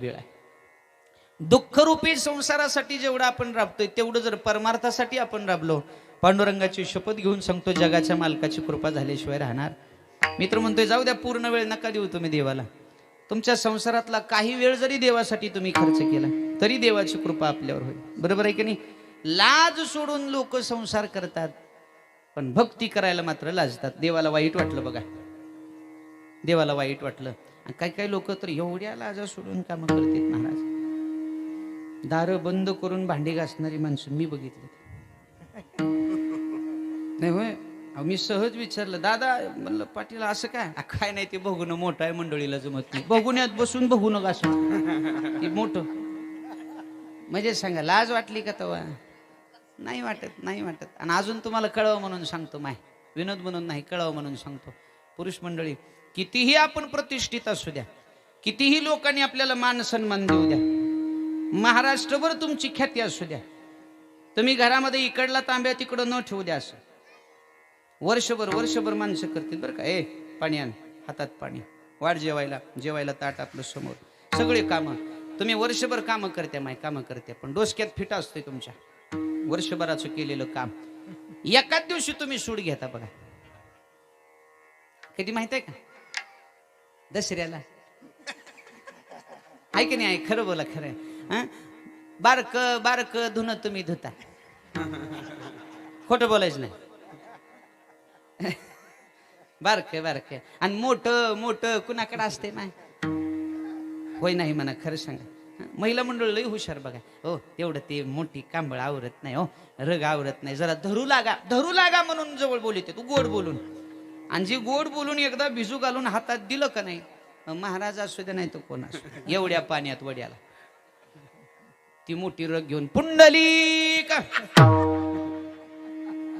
वेळ आहे. दुःखरूपी संसारासाठी जेवढं आपण राबतोय तेवढं जर परमार्थासाठी आपण राबलो पांडुरंगाची शपथ घेऊन सांगतो जगाच्या मालकाची कृपा झाल्याशिवाय राहणार. मित्र म्हणतोय जाऊ द्या पूर्ण वेळ नका देऊ तुम्ही देवाला. तुमच्या संसारातला काही वेळ जरी देवासाठी तुम्ही खर्च केला तरी देवाची कृपा आपल्यावर होईल. बरोबर आहे की नाही? लाज सोडून लोक संसार करतात पण भक्ती करायला मात्र लाजतात. देवाला वाईट वाटलं बघा. देवाला वाईट वाटलं. काही काही लोक तर एवढ्या लाजा सोडून कामं करतात महाराज. दार बंद करून भांडी घासणारी माणसं मी बघितली. नाही होय? अहो, मी सहज विचारलं दादा म्हणलं पाटील असं काय? काय नाही ते बघून मोठं आहे मंडळीला जमत नाही. बघून यात बसून बघून घासून ते मोठं. म्हणजे सांगा लाज वाटली का तवा? नाही वाटत नाही वाटत. आणि अजून तुम्हाला कळवा म्हणून सांगतो माय. विनोद म्हणून नाही कळवा म्हणून सांगतो. पुरुष मंडळी कितीही आपण प्रतिष्ठित असू द्या कितीही लोकांनी आपल्याला मान सन्मान देऊ द्या महाराष्ट्रभर तुमची ख्याती असू द्या तुम्ही घरामध्ये इकडला तांब्या तिकडं न ठेवू द्या असं. वर्षभर वर्षभर माणसं करतील बरं का. ए पाणी आण हातात पाणी. वाढ जेवायला जेवायला ताट आपलं समोर. सगळे कामं. तुम्ही वर्षभर कामं करते माय कामं करते पण डोसक्यात फिटा असतोय तुमच्या. वर्षभराचं केलेलं काम. एकाच दिवशी तुम्ही सूड घेता बघा. कधी माहीत आहे का? दसऱ्याला आहे की नाही? खरं बोला खरं बारक बारक धुन तुम्ही धुता. खोटं बोलायचं नाही. बारक बारक आणि मोठ मोठं कुणाकडे असते नाही होय नाही म्हणा खरं सांगा. महिला मंडळ लई हुशार बघा. हो तेवढं ते मोठी कांबळ आवरत नाही हो. रग आवरत नाही. जरा धरू लागा धरू लागा म्हणून जवळ बोलते तू गोड बोलून. आणि जे गोड बोलून एकदा भिजू घालून हातात दिलं का नाही महाराज असू दे नाही तो कोण असू एवढ्या पाण्यात वड्याला. ती मोठी रग घेऊन पुंडली का?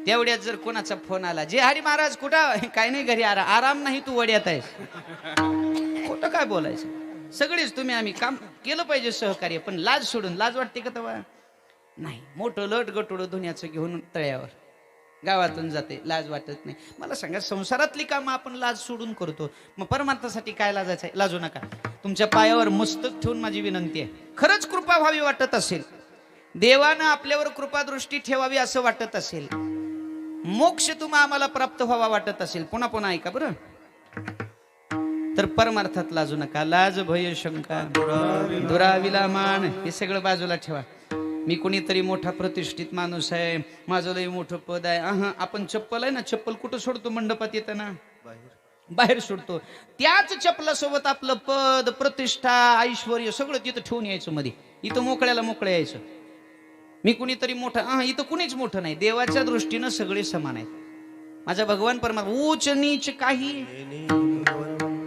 तेवढ्यात जर कोणाचा फोन आला जे हरी महाराज कुठं? काय नाही घरी आरा आराम नाही तू वड्यात आहेस. कुठं काय बोलायचं? सगळेच तुम्ही आम्ही काम केलं पाहिजे सहकार्य पण लाज सोडून लाज वाटते का तेव्हा? नाही मोठं लट गटोडं धुण्याचं घेऊन तळ्यावर. गावातून जाते लाज वाटत नाही. मला सांगा संसारातली कामं आपण लाज सोडून करतो. मग परमार्थासाठी काय लाजायचं आहे? लाजू नका. तुमच्या पायावर मस्तक ठेवून माझी विनंती आहे. खरंच कृपा व्हावी वाटत असेल. देवानं आपल्यावर कृपादृष्टी ठेवावी असं वाटत असेल. मोक्ष तुम्हा आम्हाला प्राप्त व्हावा वाटत असेल. पुन्हा पुन्हा ऐका बरं. तर परमार्थात लाजू नका. लाज भय शंका. दुराविला मान. हे सगळं बाजूला ठेवा. मी कोणीतरी मोठा प्रतिष्ठित माणूस आहे माझं लय मोठं पद आहे. अहं, आपण चप्पल आहे ना चप्पल कुठं सोडतो मंडपात येताना? बाहेर. सोडतो. त्याच चपलासोबत आपलं पद प्रतिष्ठा ऐश्वर सगळं तिथं ठेवून यायचं मध्ये इथं मोकळ्याला मोकळं यायचं. मी कुणीतरी मोठं हा इथं कुणीच मोठं नाही. देवाच्या दृष्टीनं सगळे समान आहेत. माझा भगवान परमात्मा उच नीच काही.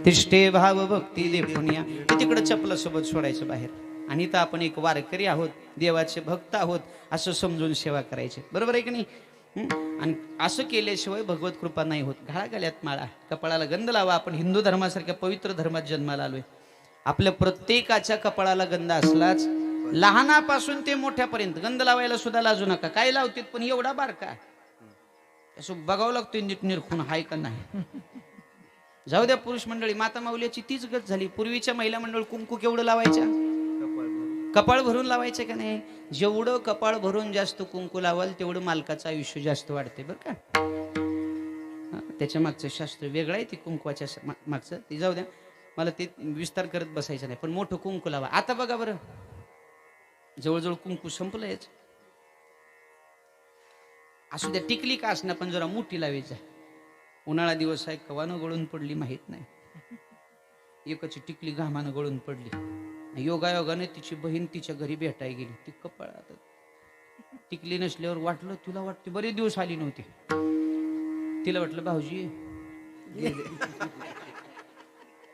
तिष्ठे भाव भक्ती लेपुनिया हे तिकडं चपलासोबत सोडायचं बाहेर. आणि तर आपण एक वारकरी आहोत देवाचे भक्त आहोत असं समजून सेवा करायची. बरोबर आहे की नाही? आणि असं केल्याशिवाय भगवत कृपा नाही होत. घाळा गळ्यात माळा. कपाळाला गंध लावा. आपण हिंदू धर्मासारख्या पवित्र धर्मात जन्माला आलोय. आपल्या प्रत्येकाच्या कपाळाला गंध असलाच लहानापासून ते मोठ्यापर्यंत. गंध लावायला सुद्धा लाजू नका. काय लावतात पण एवढा बारका. असं बघावं लागतोय नीट निरखून हाय का नाही? जाऊ द्या पुरुष मंडळी माता माऊल्याची तीच गत झाली. पूर्वीच्या महिला मंडळ कुंकू केवढं लावायच्या? कपाळ भरून. लावायचे का नाही? जेवढं कपाळ भरून जास्त कुंकू लावाल तेवढं मालकाचं आयुष्य जास्त वाढते बरं का? त्याच्या मागचं शास्त्र वेगळं आहे ते कुंकवाच्या मागचं. ते जाऊ द्या. मला ते विस्तार करत बसायचं नाही पण मोठं कुंकू लावा. आता बघा बरं. जवळजवळ कुंकू संपलंयच असू द्या टिकली का असणार पण जरा मोठी लावायचं उन्हाळा दिवस आहे कवानं गळून पडली माहीत नाही. एकच टिकली घामानं गळून पडली. योगायोगाने तिची बहीण तिच्या घरी भेटाय गेली. ती कपाळात टिकली नसल्यावर वाटलं तुला वाटते बरेच दिवस आली नव्हती. तिला वाटलं भाऊजी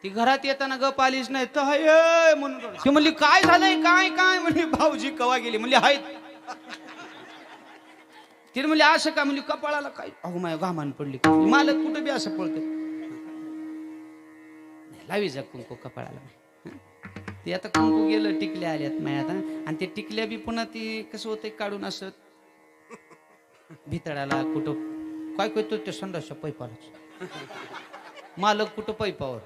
ती घरात येताना गप आलीच नाही. तर हाय म्हणून ती म्हणली काय झालंय? काय काय? म्हणली भाऊजी कवा गेली? म्हणली हाय तिने म्हणली असं का? म्हणली कपाळाला काय? अहो माय घामान पडली. मालक कुठं बी असं पडत लावी जा कुंकू कपाळाला. ते आता कुंकू गेलं टिकल्या आल्यात माया आता. आणि ते टिकल्या बी पुन्हा ती कसं होतंय काढून असं भितडाला कुठं? काय करतो ते संडासच्या पैपालाच? मालक कुठं पैपावर?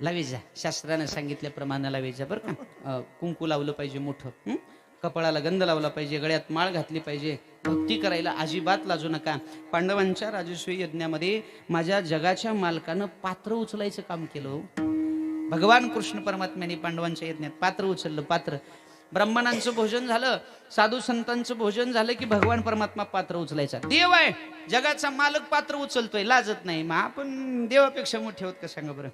लावी जा. शास्त्रानं सांगितल्याप्रमाणे लावी जा बरं का. कुंकू लावलं पाहिजे मोठं कपाळाला गंध लावला पाहिजे गळ्यात माळ घातली पाहिजे. भक्ती करायला अजिबात लाजू नका. पांडवांच्या राजस्वी यज्ञामध्ये माझ्या जगाच्या मालकानं पात्र उचलायचं काम केलं हो. भगवान कृष्ण परमात्म्याने पांडवांच्या यज्ञात पात्र उचललं पात्र. ब्राह्मणांचं भोजन झालं साधू संतांचं भोजन झालं की भगवान परमात्मा पात्र उचलायचा. देव आहे जगाचा मालक पात्र उचलतोय लाजत नाही. मग आपण देवापेक्षा मोठे होत का सांगा बरं?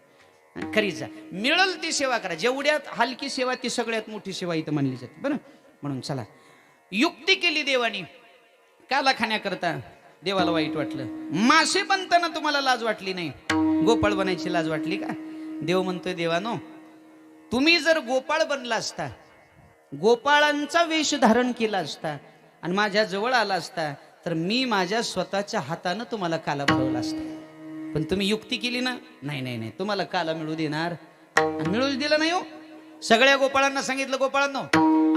खरीच जा. मिळल ती सेवा करा. जेवढ्यात हलकी सेवा ती सगळ्यात मोठी सेवा इथं मानली जाते. बरं? म्हणून चला. युक्ती केली देवानी. काला खाण्याकरता देवाला वाईट वाटलं. मासे बनताना तुम्हाला लाज वाटली नाही. गोपाळ बनायची लाज वाटली का? देव म्हणतोय देवानो तुम्ही जर गोपाळ बनला असता गोपाळांचा वेश धारण केला असता आणि माझ्या जवळ आला असता तर मी माझ्या स्वतःच्या हातानं तुम्हाला काला भरवला असता. पण तुम्ही युक्ती केली ना? नाही नाही नाही तुम्हाला काला मिळू देणार. मिळू दिलं नाही हो. सगळ्या गोपाळांना सांगितलं गोपाळांनो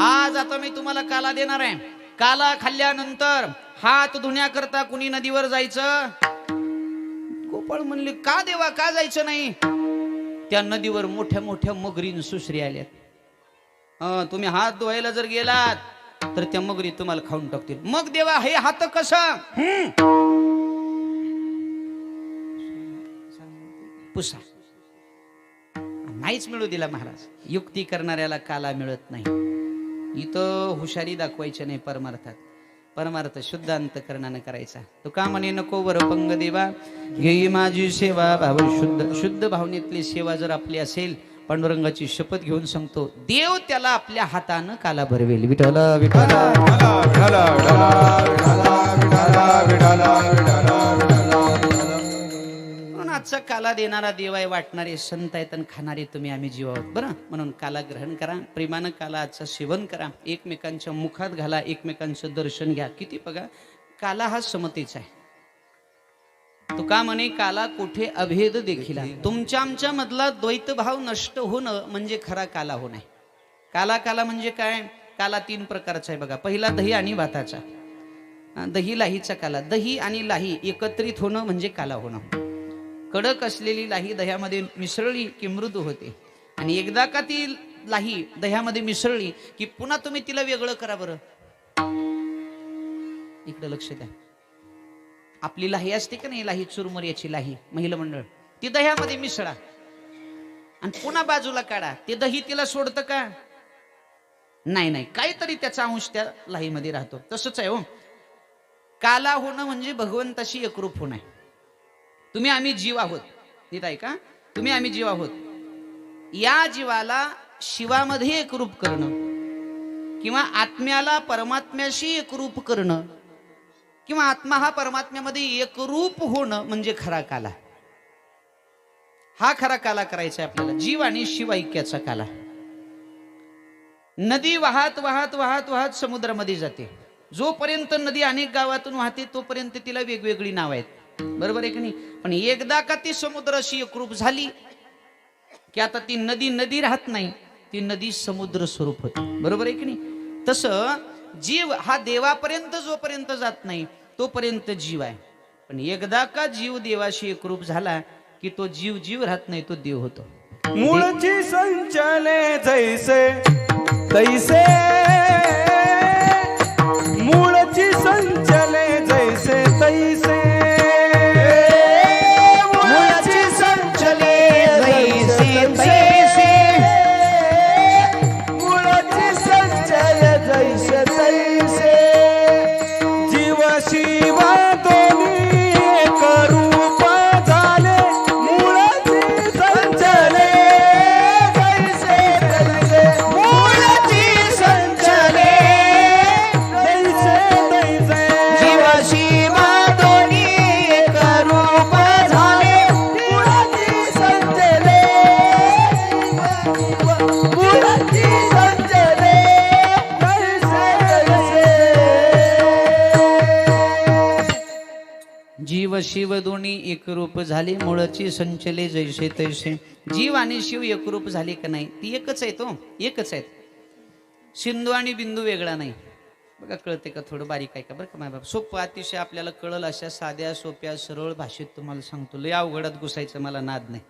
आज आता मी तुम्हाला काला देणार आहे. काला खाल्ल्यानंतर हात धुण्याकरता कुणी नदीवर जायचं? गोपाळ म्हणले का देवा का जायचं नाही? त्या नदीवर मोठ्या मोठ्या मगरीन सुसरी आल्यात. तुम्ही हात धुवायला जर गेलात तर त्या मगरी तुम्हाला खाऊन टाकतील. मग देवा हे हात कसं? पुसा. नाहीच मिळू दिला महाराज. युक्ती करणाऱ्याला काला मिळत नाही. इथं हुशारी दाखवायची नाही परमार्थात. परमार्थ शुद्ध अंतकरणानं करायचा. तो का म्हणे नको वरपंग देवा घेई माझी सेवा भाव शुद्ध शुद्ध भावनेतली सेवा जर आपली असेल पांडुरंगाची शपथ घेऊन सांगतो देव त्याला आपल्या हातानं काला भरवेल. विठला विठला आजचा देणारा देव आहे वाटणारे संत आहेत आणि खाणारे तुम्ही आम्ही जीव आहोत. बरं म्हणून काला ग्रहण करा प्रेमानं कालाचं सेवन करा एकमेकांच्या मुखात घाला एकमेकांचं दर्शन घ्या. किती बघा काला हा समतेचा आहे. तुका म्हणे काला कुठे अभेद देखील आहे. तुमच्या आमच्या मधला द्वैतभाव नष्ट होणं म्हणजे खरा काला होणं आहे. काला काला म्हणजे काय? काला तीन प्रकारचा आहे बघा. पहिला दही आणि भाताचा. दही लाहीचा काला. दही आणि लाही एकत्रित होणं म्हणजे काला होणं. कडक असलेली लाही दह्यामध्ये मिसळली की मृदू होते. आणि एकदा का ती लाही दह्यामध्ये मिसळली की पुन्हा तुम्ही तिला वेगळं करा बरं. इकडं लक्ष द्या. आपली लाही असते का नाही लाही चुरमुऱ्याची लाही महिला मंडळ? ती दह्यामध्ये मिसळा. आणि पुन्हा बाजूला काढा. ते दही तिला सोडतं का? नाही नाही. काहीतरी त्याचा अंश त्या लाहीमध्ये राहतो. तसंच आहे हो. काला होणं म्हणजे भगवंताशी एकरूप होणं आहे. तुम्ही आम्ही जीव आहोत. नीट आहे का तुम्ही आम्ही जीव आहोत. या जीवाला शिवामध्ये एकरूप करणं किंवा आत्म्याला परमात्म्याशी एकरूप करणं किंवा आत्मा हा परमात्म्यामध्ये एकरूप होणं म्हणजे खरा काला. हा खरा काला करायचा आहे आपल्याला. जीव आणि शिव ऐक्याचा काला. नदी वाहत वाहत वाहत वाहत समुद्रामध्ये जाते. जोपर्यंत नदी अनेक गावातून वाहते तोपर्यंत तिला वेगवेगळी नाव आहेत. बरोबर आहे की नाही? पण एकदा का ती समुद्राशी एकरूप झाली की आता ती नदी नदी राहत नाही ती नदी समुद्र स्वरूप होते. बरोबर आहे की नाही? तसं जीव हा देवापर्यंत जोपर्यंत जात नाही तोपर्यंत जीव आहे. पण एकदा का जीव देवाशी एकरूप झाला की तो जीव जीव राहत नाही तो देव होतो. मूळची संचले जैसे तैसे मूळची संचले जैसे तैसे. दोन्ही एकरूप झाले मुळची संचले जैसे तैसे. जीव आणि शिव एकरूप झाले का नाही? ती एकच आहे तो हो, एकच आहेत. सिंधू आणि बिंदू वेगळा नाही. बघा कळते का थोडं बारीक आहे का? बरं का माझ्या बाबा सोपं अतिशय आपल्याला कळल अशा साध्या सोप्या सरळ भाषेत तुम्हाला सांगतो. लय अवघडात घुसायचं मला नाद नाही.